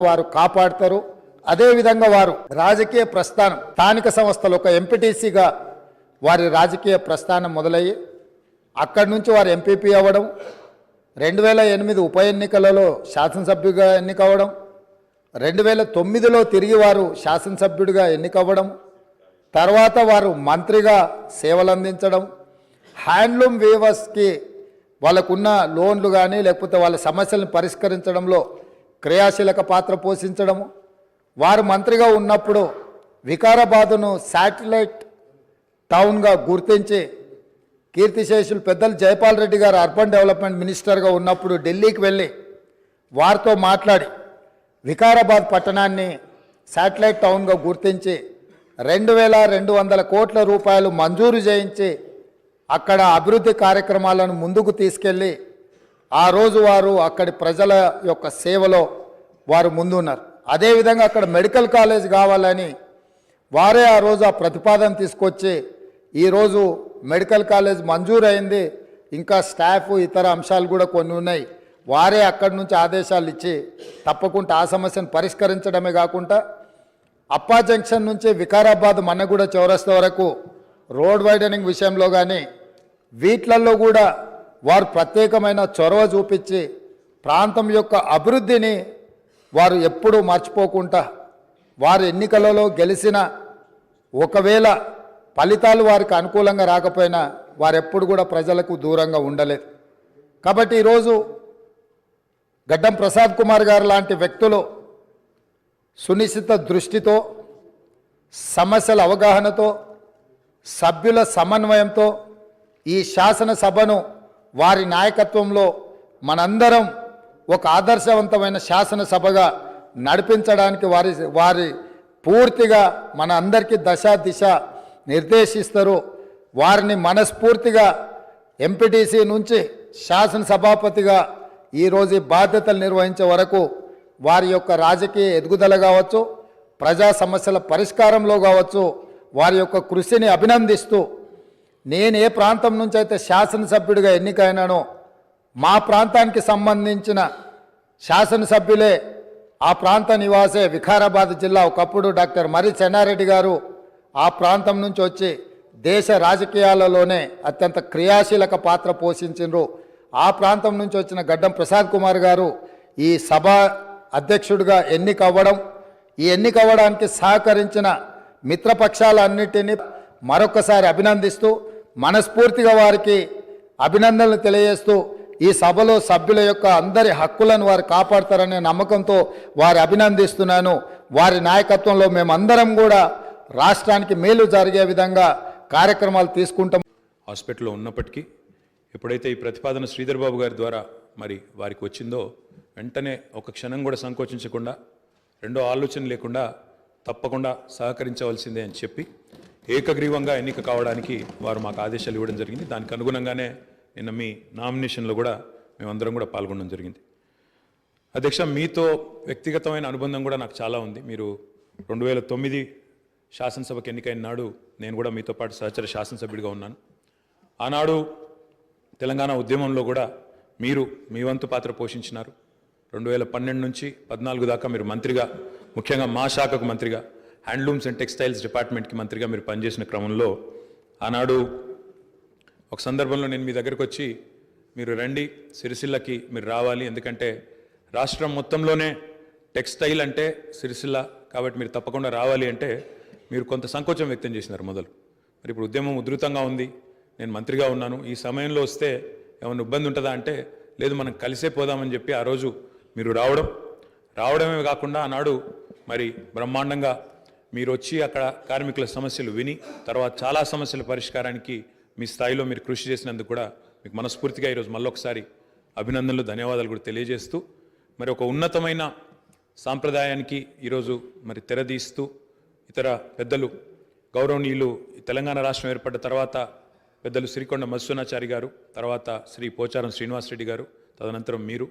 వారు కాపాడతారు. అదేవిధంగా వారు రాజకీయ ప్రస్థానం స్థానిక సంస్థలు ఒక ఎంపీటీసీగా వారి రాజకీయ ప్రస్థానం మొదలయ్యి అక్కడి నుంచి వారు ఎంపీపీ అవ్వడం రెండు వేల ఎనిమిది ఉప ఎన్నికలలో శాసనసభ్యుగా ఎన్నికవ్వడం రెండు వేల తొమ్మిదిలో తిరిగి వారు శాసనసభ్యుడిగా ఎన్నికవ్వడం తర్వాత వారు మంత్రిగా సేవలు అందించడం హ్యాండ్లూమ్ వీవర్స్కి వాళ్ళకున్న లోన్లు కానీ లేకపోతే వాళ్ళ సమస్యలను పరిష్కరించడంలో క్రియాశీలక పాత్ర పోషించడము. వారు మంత్రిగా ఉన్నప్పుడు వికారాబాదును శాటిలైట్ టౌన్గా గుర్తించి కీర్తిశేషులు పెద్దలు జైపాల్ రెడ్డి గారు అర్బన్ డెవలప్మెంట్ మినిస్టర్గా ఉన్నప్పుడు ఢిల్లీకి వెళ్ళి వారితో మాట్లాడి వికారాబాద్ పట్టణాన్ని శాటిలైట్ టౌన్గా గుర్తించి రెండు వేల రెండు వందల కోట్ల రూపాయలు మంజూరు చేయించి అక్కడ అభివృద్ధి కార్యక్రమాలను ముందుకు తీసుకెళ్ళి ఆ రోజు వారు అక్కడి ప్రజల యొక్క సేవలో వారు ముందున్నారు. అదేవిధంగా అక్కడ మెడికల్ కాలేజ్ కావాలని వారే ఆ రోజు ఆ ప్రతిపాదన తీసుకొచ్చి ఈరోజు మెడికల్ కాలేజ్ మంజూరైంది ఇంకా స్టాఫ్ ఇతర అంశాలు కూడా కొన్ని ఉన్నాయి. వారే అక్కడి నుంచి ఆదేశాలు ఇచ్చి తప్పకుండా ఆ సమస్యను పరిష్కరించడమే కాకుండా అప్పా జంక్షన్ నుంచి వికారాబాద్ మన్నగూడ చౌరస్తా వరకు రోడ్ వైడనింగ్ విషయంలో కానీ వీటిలలో కూడా వారు ప్రత్యేకమైన చొరవ చూపించి ప్రాంతం యొక్క అభివృద్ధిని వారు ఎప్పుడూ మర్చిపోకుండా వారు ఎన్నికలలో గెలిచిన ఒకవేళ ఫలితాలు వారికి అనుకూలంగా రాకపోయినా వారెప్పుడు కూడా ప్రజలకు దూరంగా ఉండలేదు. కాబట్టి ఈరోజు గడ్డం ప్రసాద్ కుమార్ గారు లాంటి వ్యక్తులు సునిశ్చిత దృష్టితో సమస్యల అవగాహనతో సభ్యుల సమన్వయంతో ఈ శాసనసభను వారి నాయకత్వంలో మనందరం ఒక ఆదర్శవంతమైన శాసనసభగా నడిపించడానికి వారి వారి పూర్తిగా మన అందరికీ దశ దిశ నిర్దేశిస్తారు. వారిని మనస్ఫూర్తిగా ఎంపీటీసీ నుంచి శాసనసభాపతిగా ఈరోజు ఈ బాధ్యతలు నిర్వహించే వరకు వారి యొక్క రాజకీయ ఎదుగుదల కావచ్చు ప్రజా సమస్యల పరిష్కారంలో కావచ్చు వారి యొక్క కృషిని అభినందిస్తూ నేను ఏ ప్రాంతం నుంచి అయితే శాసనసభ్యుడిగా ఎన్నికైనానో మా ప్రాంతానికి సంబంధించిన శాసనసభ్యులే ఆ ప్రాంత నివాసే వికారాబాద్ జిల్లా ఒకప్పుడు డాక్టర్ మరి చెన్నారెడ్డి గారు ఆ ప్రాంతం నుంచి వచ్చి దేశ రాజకీయాలలోనే అత్యంత క్రియాశీలక పాత్ర పోషించిండ్రు. ఆ ప్రాంతం నుంచి వచ్చిన గడ్డం ప్రసాద్ కుమార్ గారు ఈ సభ అధ్యక్షుడిగా ఎన్నిక అవ్వడం ఈ ఎన్నిక అవ్వడానికి సహకరించిన మిత్రపక్షాలన్నిటినీ మరొకసారి అభినందిస్తూ మనస్ఫూర్తిగా వారికి అభినందనలు తెలియజేస్తూ ఈ సభలో సభ్యుల యొక్క అందరి హక్కులను వారు కాపాడతారనే నమ్మకంతో వారి అభినందిస్తున్నాను. వారి నాయకత్వంలో మేమందరం కూడా రాష్ట్రానికి మేలు జరిగే విధంగా కార్యక్రమాలు తీసుకుంటాం. హాస్పిటల్లో ఉన్నప్పటికీ ఎప్పుడైతే ఈ ప్రతిపాదన శ్రీధర్ బాబు గారి ద్వారా మరి వారికి వచ్చిందో వెంటనే ఒక క్షణం కూడా సంకోచించకుండా రెండో ఆలోచన లేకుండా తప్పకుండా సహకరించవలసిందే అని చెప్పి ఏకగ్రీవంగా ఎన్నిక కావడానికి వారు మాకు ఆదేశాలు ఇవ్వడం జరిగింది. దానికి అనుగుణంగానే నిన్న మీ నామినేషన్లో కూడా మేమందరం కూడా పాల్గొనడం జరిగింది. అధ్యక్ష మీతో వ్యక్తిగతమైన అనుబంధం కూడా నాకు చాలా ఉంది. మీరు రెండు వేల తొమ్మిది శాసనసభకు ఎన్నికైన నాడు నేను కూడా మీతో పాటు సహచర శాసనసభ్యుడిగా ఉన్నాను. ఆనాడు తెలంగాణ ఉద్యమంలో కూడా మీరు మీ వంతు పాత్ర పోషించినారు. రెండు వేల పన్నెండు నుంచి పద్నాలుగు దాకా మీరు మంత్రిగా ముఖ్యంగా మా శాఖకు మంత్రిగా హ్యాండ్లూమ్స్ అండ్ టెక్స్టైల్స్ డిపార్ట్మెంట్కి మంత్రిగా మీరు పనిచేసిన క్రమంలో ఆనాడు ఒక సందర్భంలో నేను మీ దగ్గరకు వచ్చి మీరు రండి సిరిసిల్లకి మీరు రావాలి ఎందుకంటే రాష్ట్రం మొత్తంలోనే టెక్స్టైల్ అంటే సిరిసిల్ల కాబట్టి మీరు తప్పకుండా రావాలి అంటే మీరు కొంత సంకోచం వ్యక్తం చేసినారు మొదలు. మరి ఇప్పుడు ఉద్యమం ఉధృతంగా ఉంది నేను మంత్రిగా ఉన్నాను ఈ సమయంలో వస్తే ఏమైనా ఇబ్బంది ఉంటుందా అంటే లేదు మనం కలిసే పోదామని చెప్పి ఆ రోజు మీరు రావడం. రావడమే కాకుండా ఆనాడు మరి బ్రహ్మాండంగా మీరు వచ్చి అక్కడ కార్మికుల సమస్యలు విని తర్వాత చాలా సమస్యల పరిష్కారానికి మీ స్థాయిలో మీరు కృషి చేసినందుకు కూడా మీకు మనస్ఫూర్తిగా ఈరోజు మళ్ళొకసారి అభినందనలు ధన్యవాదాలు కూడా తెలియజేస్తూ మరి ఒక ఉన్నతమైన సాంప్రదాయానికి ఈరోజు మరి తెరదీస్తూ ఇతర పెద్దలు గౌరవనీయులు ఈ తెలంగాణ రాష్ట్రం ఏర్పడ్డ తర్వాత పెద్దలు శ్రీకొండ మత్స్వనాచారి గారు తర్వాత శ్రీ పోచారం శ్రీనివాసరెడ్డి గారు తదనంతరం మీరు.